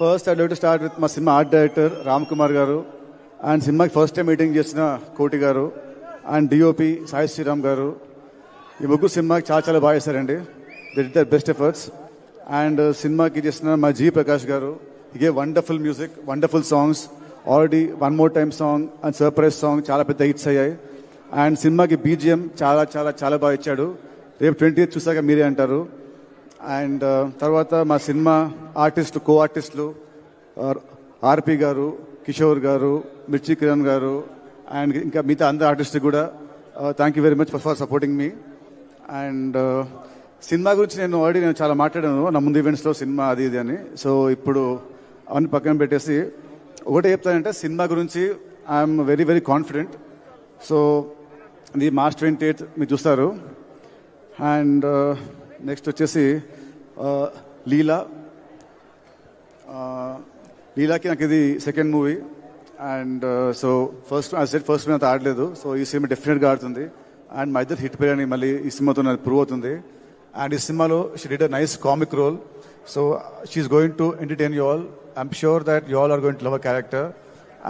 First I to start with మా cinema art director Ram Kumar garu and సినిమాకి first time meeting చేసిన కోటి గారు అండ్ డిఓపి సాయి శ్రీరామ్ గారు. ఈ ముగ్గురు సినిమాకి చాలా చాలా బాగా చేశారండి. The the best efforts and సినిమాకి చేసిన మా జీ ప్రకాష్ గారు ఇగే wonderful music wonderful songs already one more time song and surprise song చాలా పెద్ద హిట్స్ అయ్యాయి. అండ్ సినిమాకి బీజిఎం చాలా చాలా చాలా బాగా ఇచ్చాడు. రేపు ట్వంటీ చూసాక మీరే అంటారు. అండ్ uh, తర్వాత మా సినిమా ఆర్టిస్టు కో ఆర్టిస్టులు ఆర్పి గారు కిషోర్ గారు మిర్చి కిరణ్ గారు అండ్ ఇంకా మిగతా అందరు ఆర్టిస్ట్ కూడా thank you very much for supporting me and uh, cinema గురించి నేను ఆల్రెడీ నేను చాలా మాట్లాడాను నా ముందు ఈవెంట్స్లో సినిమా అది ఇది అని. సో ఇప్పుడు అవన్నీ పక్కన పెట్టేసి ఒకటే చెప్తానంటే సినిమా గురించి I'm very very confident so ఇది మార్చ్ ట్వంటీ ఎయిత్ మీరు చూస్తారు. అండ్ uh, నెక్స్ట్ వచ్చేసి లీలా. లీలాకి నాకు ఇది second movie and so first set first మీద ఆడలేదు. సో ఈ సినిమా డెఫినెట్గా ఆడుతుంది. అండ్ మా ఇద్దరు హిట్ పేరని మళ్ళీ ఈ సినిమాతో నాకు ప్రూవ్ అవుతుంది. అండ్ ఈ సినిమాలో she did a nice comic role so she's going to entertain you all I'm sure that you all are going to love a character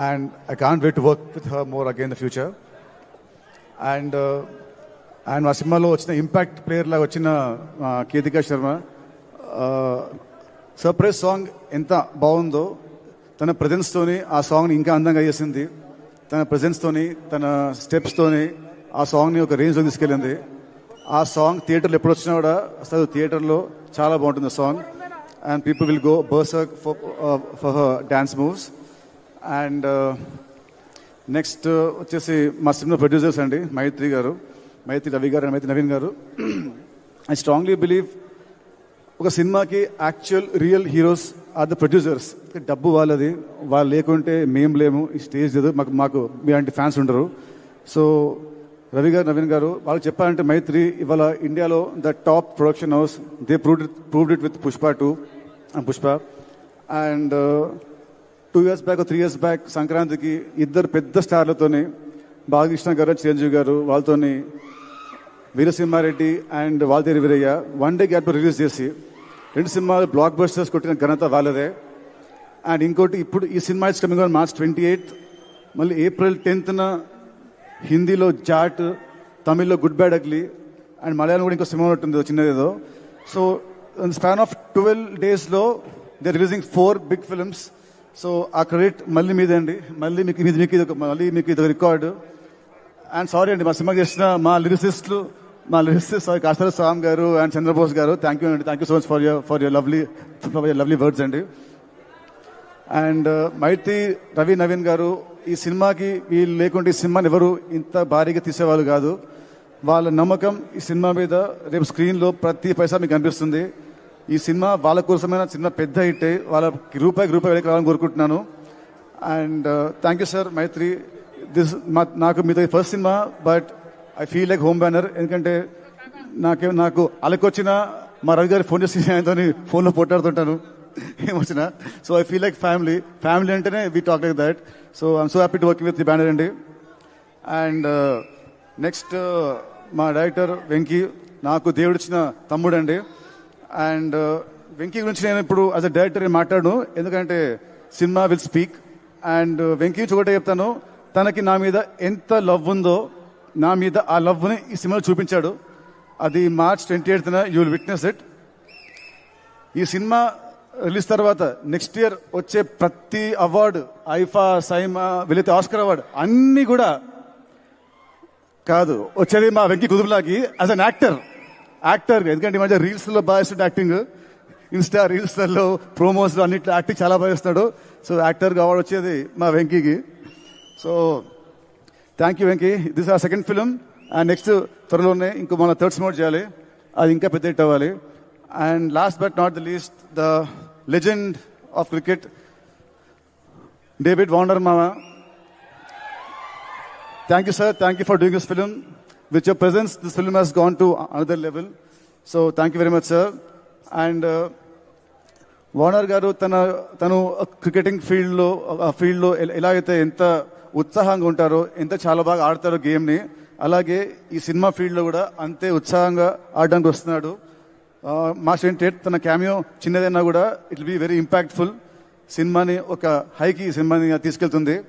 and I can't wait to work with her more again the future and and మా సినిమాలో వచ్చిన impact player లాగా వచ్చిన Keethika Ketika Sharma surprise song ఎంత బాగుందో తన ప్రజెన్స్తోని ఆ సాంగ్ని ఇంకా అందంగా చేసింది. తన ప్రజెన్స్తోని తన స్టెప్స్తోని ఆ సాంగ్ని ఒక రేంజ్లో తీసుకెళ్ళింది. ఆ సాంగ్ థియేటర్లో ఎప్పుడు వచ్చినా కూడా అసలు థియేటర్లో చాలా బాగుంటుంది song. And people will go berserk for for dance moves and next వచ్చేసి మా సినిమా ప్రొడ్యూసర్స్ అండి మైత్రి గారు మైత్రి రవి గారు అండ్ మైత్రి నవీన్ గారు. ఐ స్ట్రాంగ్లీ బిలీవ్ ఒక సినిమాకి actual real heroes are the producers డబ్బు వాళ్ళది. వాళ్ళు లేకుంటే మేము లేము. ఈ స్టేజ్ లేదు. మాకు మాకు మీలాంటి ఫ్యాన్స్ ఉండరు. సో రవి గారు నవీన్ గారు వాళ్ళు చెప్పాలంటే మైత్రి ఇవాళ ఇండియాలో the top production house they proved proved it with Pushpa two Pushpa and two years back three years back సంక్రాంతికి ఇద్దరు పెద్ద స్టార్లతోని బాలకృష్ణ గారు చిరంజీవి గారు వాళ్ళతోని Veera Simha Reddy and Waltair Veerayya one day gap release చేసి రెండు సినిమాలు బ్లాక్ బస్టర్స్ కొట్టిన ఘనత వాళ్ళదే. అండ్ ఇంకోటి ఇప్పుడు ఈ cinema is coming on March twenty eighth మళ్ళీ ఏప్రిల్ టెన్త్న హిందీలో Jaat తమిళ్ళో good bad ugly and Malayalam కూడా ఇంకో సినిమా ఉంటుంది చిన్నదేదో. సో స్పాన్ ఆఫ్ ట్వెల్వ్ డేస్లో they releasing four big films so ఆ క్రెడిట్ మళ్ళీ మీదే అండి మళ్ళీ మీకు ఇది మీకు ఇది ఒక మళ్ళీ మీకు ఇది ఒక రికార్డు అండ్ సారీ అండి మా సినిమా చేసిన మా లిరిసిస్టులు మా lyricist sir కాస్తర Swamy garu and Chandrabose garu thank you అండి. Thank you so much for your for your lovely for your lovely words అండి. అండ్ మైత్రి రవి నవీన్ గారు ఈ సినిమాకి వీళ్ళు లేకుంటే ఈ సినిమాని ఎవరు ఇంత భారీగా తీసేవాళ్ళు కాదు. వాళ్ళ నమ్మకం ఈ సినిమా మీద రేపు స్క్రీన్లో ప్రతి పైసా మీకు కనిపిస్తుంది ఈ సినిమా వాళ్ళ కోసమైన సినిమా పెద్ద హిట్ వాళ్ళకి రూపాయికి రూపాయి వెళ్ళి కావాలని కోరుకుంటున్నాను. And thank you sir Mythri this మా నాకు మీతో first cinema but I feel like home banner ఎందుకంటే నాకే నాకు అలకొచ్చిన మా రవి గారి ఫోన్ చేసి ఆయనతో ఫోన్లో పోట్లాడుతుంటాను. ఏమొచ్చినా. So I feel like family family అంటేనే we talk like that so I'm so happy to working with the banner అండి. అండ్ నెక్స్ట్ uh, uh, మా డైరెక్టర్ వెంకీ నాకు దేవుడిచ్చిన తమ్ముడు అండి. అండ్ uh, వెంకీ గురించి నేను ఇప్పుడు యాజ్ అ డైరెక్టర్ మాట్లాడను. ఎందుకంటే cinema will speak. And Venky గురించి ఒకటే చెప్తాను. తనకి నా మీద ఎంత లవ్ ఉందో నా మీద ఆ లవ్ని ఈ సినిమాలో చూపించాడు. అది మార్చ్ ట్వంటీ ఎయిత్న యూ విల్ విట్నెస్ ఇట్. ఈ సినిమా రిలీజ్ తర్వాత నెక్స్ట్ ఇయర్ వచ్చే ప్రతి అవార్డు ఐఫా సైమా వెళ్ళితే ఆస్కర్ అవార్డు అన్నీ కూడా కాదు. వచ్చేది మా వెంకీ కుదురులాకి యాజ్ అన్ యాక్టర్ యాక్టర్ ఎందుకంటే ఈ మధ్య రీల్స్లో బాగా ఇస్తుంది యాక్టింగ్ ఇన్స్టా రీల్స్లలో ప్రోమోస్లో ప్రోమోస్ అన్నిట్లో యాక్టింగ్ చాలా బాగా ఇస్తాడు సో యాక్టర్గా అవార్డు వచ్చేది మా వెంకీకి. So thank you Venky this are second film and next త్వరలోనే ఇంకో మన థర్డ్ సినిమా చేయాలి. అది ఇంకా పెద్ద హిట్ అవ్వాలి. And last but not the least the legend of cricket David వాండర్ మామ thank you sir thank you for doing this film with your presence this film has gone to another level so thank you very much sir and Warner garu తన తను cricketing ఫీల్డ్లో ఫీల్డ్లో ఎలా అయితే ఎంత ఉత్సాహంగా ఉంటారో. ఎంత చాలా బాగా ఆడతారో గేమ్ని అలాగే ఈ సినిమా ఫీల్డ్లో కూడా అంతే ఉత్సాహంగా ఆడడానికి వస్తున్నాడు. మా సెంటెడ్ తన క్యామియో చిన్నదైనా కూడా ఇట్ బి వెరీ ఇంపాక్ట్ఫుల్ సినిమాని ఒక హైకి సినిమాని తీసుకెళ్తుంది.